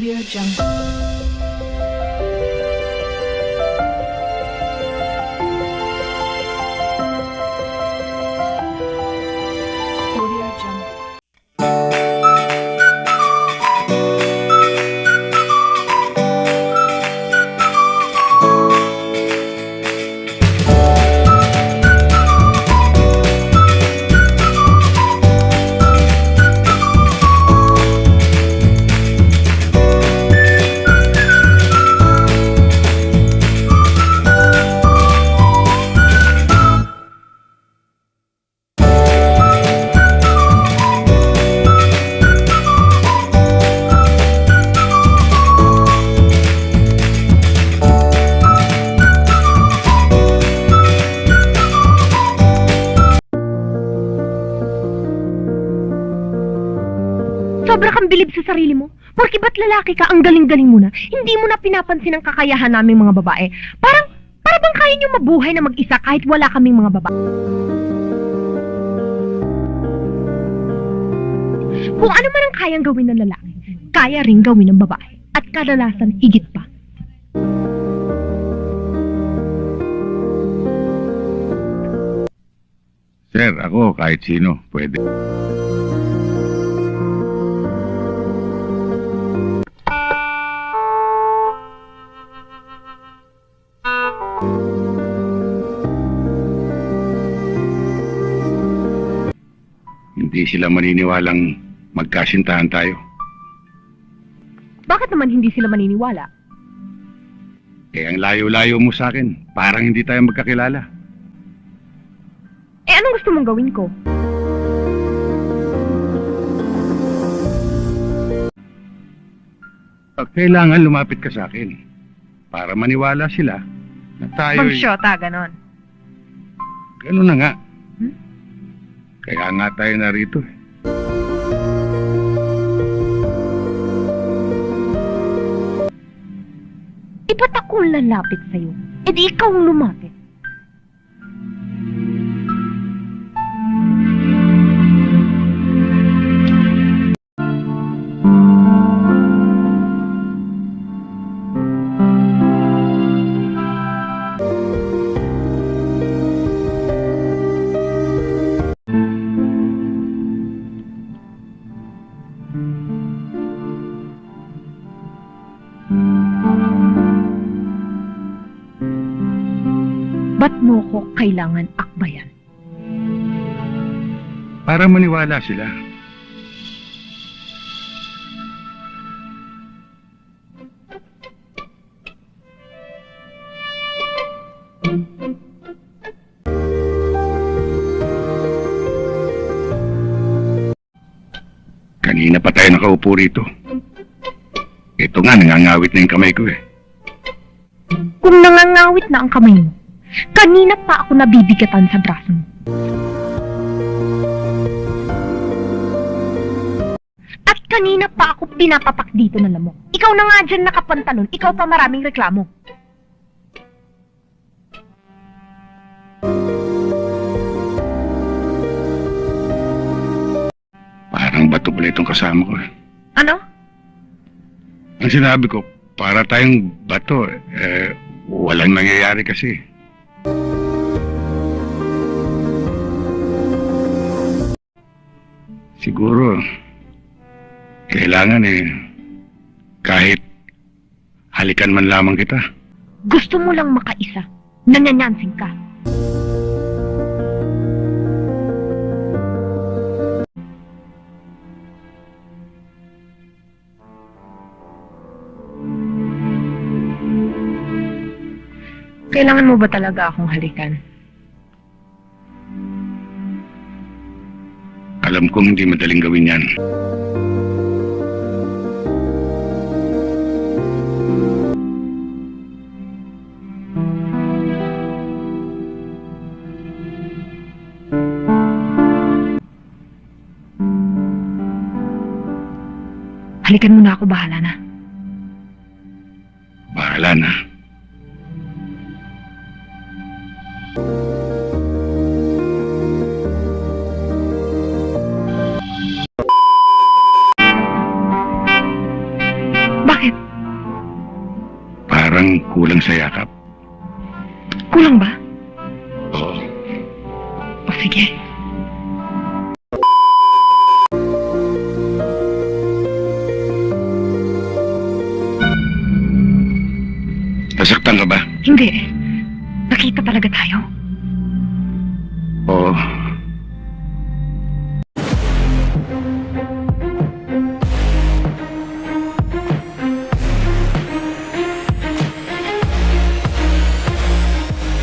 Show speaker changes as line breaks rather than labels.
Audio Jungle.
Sobra kang bilib sa sarili mo. Porque ba't lalaki ka, ang galing-galing mo na, hindi mo na pinapansin ang kakayahan naming mga babae. Parang, para bang kaya niyo mabuhay na mag-isa kahit wala kaming mga babae. Kung ano man ang kayang gawin ng lalaki, kaya rin gawin ng babae. At kadalasan, higit pa.
Sir, ako kahit sino, pwede. Hindi sila maniniwalang magkasintahan tayo.
Bakit naman hindi sila maniniwala?
Eh, ang layo-layo mo sa akin, parang hindi tayo magkakilala.
Eh, anong gusto mong gawin ko?
Kailangan lumapit ka sa akin para maniwala sila na tayo...
Mag-shota, ganon.
Ganun na nga. Kaya nga tayo narito eh.
Eh, ba't ako lalapit sa'yo? Eh, di ikaw lumapit. Ba't mo ko kailangan akbayan?
Para maniwala sila. Kanina pa tayo nakaupo rito. Ito nga, nangangawit na yung kamay ko eh.
Kung nangangawit na ang kamay mo, kanina pa ako nabibigatan sa braso mo. At kanina pa ako pinapapak dito ng lamok. Ikaw na nga dyan nakapantalon, ikaw pa maraming reklamo.
Parang bato pala itong kasama ko eh.
Ano?
Ang sinabi ko, para tayong bato eh, walang nangyayari kasi. Siguro, kailangan eh, kahit halikan man lamang kita.
Gusto mo lang makaisa. Nanyanyansing ka. Kailangan mo ba talaga akong halikan?
Alam kong hindi madaling gawin yan.
Halikan mo na ako, bahala na.
Bahala na. Kulang sa yakap.
Kulang ba?
Oo.
O sige.
Nasaktan ka ba?
Hindi. Nakita talaga tayo.